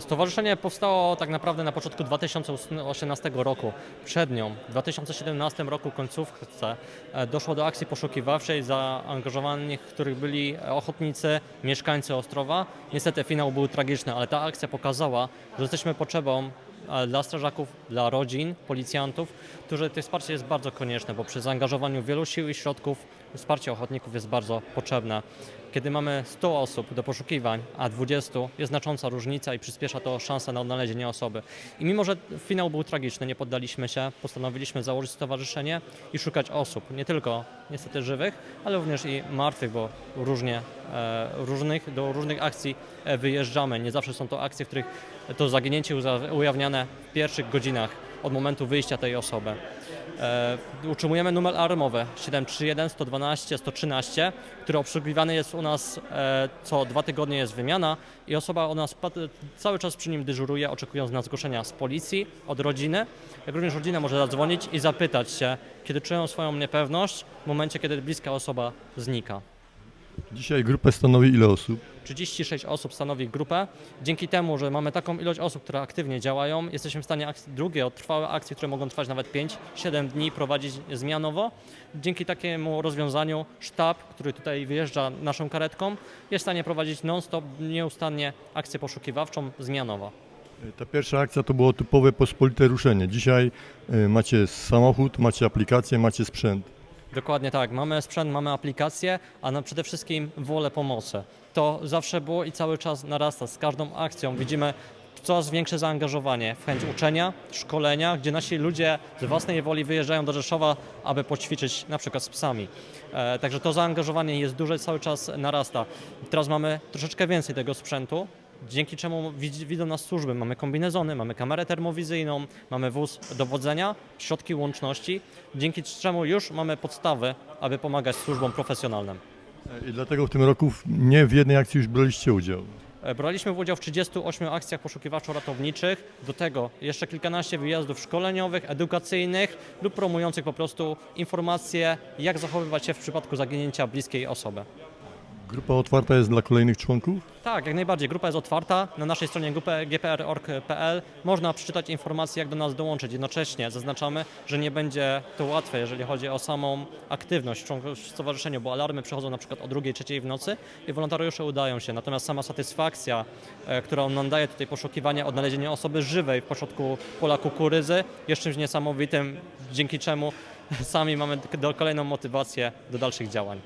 Stowarzyszenie powstało tak naprawdę na początku 2018 roku. Przed nią, w 2017 roku końcówce e, doszło do akcji poszukiwawczej zaangażowanych, w których byli ochotnicy, mieszkańcy Ostrowa. Niestety finał był tragiczny, ale ta akcja pokazała, że jesteśmy potrzebą e, dla strażaków, dla rodzin, policjantów, którzy to wsparcie jest bardzo konieczne, bo przy zaangażowaniu wielu sił i środków wsparcie ochotników jest bardzo potrzebne. Kiedy mamy 100 osób do poszukiwań, a 20 jest znacząca różnica i przyspiesza to szansę na odnalezienie osoby. I mimo, że finał był tragiczny, nie poddaliśmy się, postanowiliśmy założyć stowarzyszenie i szukać osób, nie tylko niestety żywych, ale również i martwych, bo różnie, e, różnych, do różnych akcji e, wyjeżdżamy. Nie zawsze są to akcje, w których to zaginięcie ujawniane w pierwszych godzinach od momentu wyjścia tej osoby. E, utrzymujemy numer alarmowy 731 112 113, który obsługiwany jest u nas e, co dwa tygodnie jest wymiana i osoba u nas cały czas przy nim dyżuruje, oczekując na zgłoszenia z policji, od rodziny. Jak również rodzina może zadzwonić i zapytać się, kiedy czują swoją niepewność w momencie, kiedy bliska osoba znika. Dzisiaj grupę stanowi ile osób? 36 osób stanowi grupę. Dzięki temu, że mamy taką ilość osób, które aktywnie działają, jesteśmy w stanie akcje, drugie, trwałe akcje, które mogą trwać nawet 5-7 dni, prowadzić zmianowo. Dzięki takiemu rozwiązaniu sztab, który tutaj wyjeżdża naszą karetką, jest w stanie prowadzić non-stop, nieustannie akcję poszukiwawczą zmianowo. Ta pierwsza akcja to było typowe pospolite ruszenie. Dzisiaj y, macie samochód, macie aplikację, macie sprzęt. Dokładnie tak. Mamy sprzęt, mamy aplikację, a na przede wszystkim wolę pomocy. To zawsze było i cały czas narasta. Z każdą akcją widzimy coraz większe zaangażowanie w chęć uczenia, szkolenia, gdzie nasi ludzie z własnej woli wyjeżdżają do Rzeszowa, aby poćwiczyć na przykład z psami. E, także to zaangażowanie jest duże, cały czas narasta. Teraz mamy troszeczkę więcej tego sprzętu, dzięki czemu widz- widzą nas służby. Mamy kombinezony, mamy kamerę termowizyjną, mamy wóz dowodzenia, środki łączności, dzięki czemu już mamy podstawy, aby pomagać służbom profesjonalnym. I dlatego w tym roku nie w jednej akcji już braliście udział. E, Braliśmy udział w 38 akcjach poszukiwawczo-ratowniczych, do tego jeszcze kilkanaście wyjazdów szkoleniowych, edukacyjnych lub promujących po prostu informacje, jak zachowywać się w przypadku zaginięcia bliskiej osoby. Grupa otwarta jest dla kolejnych członków? Tak, jak najbardziej. Grupa jest otwarta. Na naszej stronie gpr.org.pl można przeczytać informacje, jak do nas dołączyć. Jednocześnie zaznaczamy, że nie będzie to łatwe, jeżeli chodzi o samą aktywność członków w stowarzyszeniu, bo alarmy przychodzą na przykład o 2-3 w nocy i wolontariusze udają się. Natomiast sama satysfakcja, e, którą nam daje tutaj poszukiwanie, odnalezienie osoby żywej w pośrodku pola kukurydzy jest czymś niesamowitym, dzięki czemu sami mamy do kolejną motywację do dalszych działań.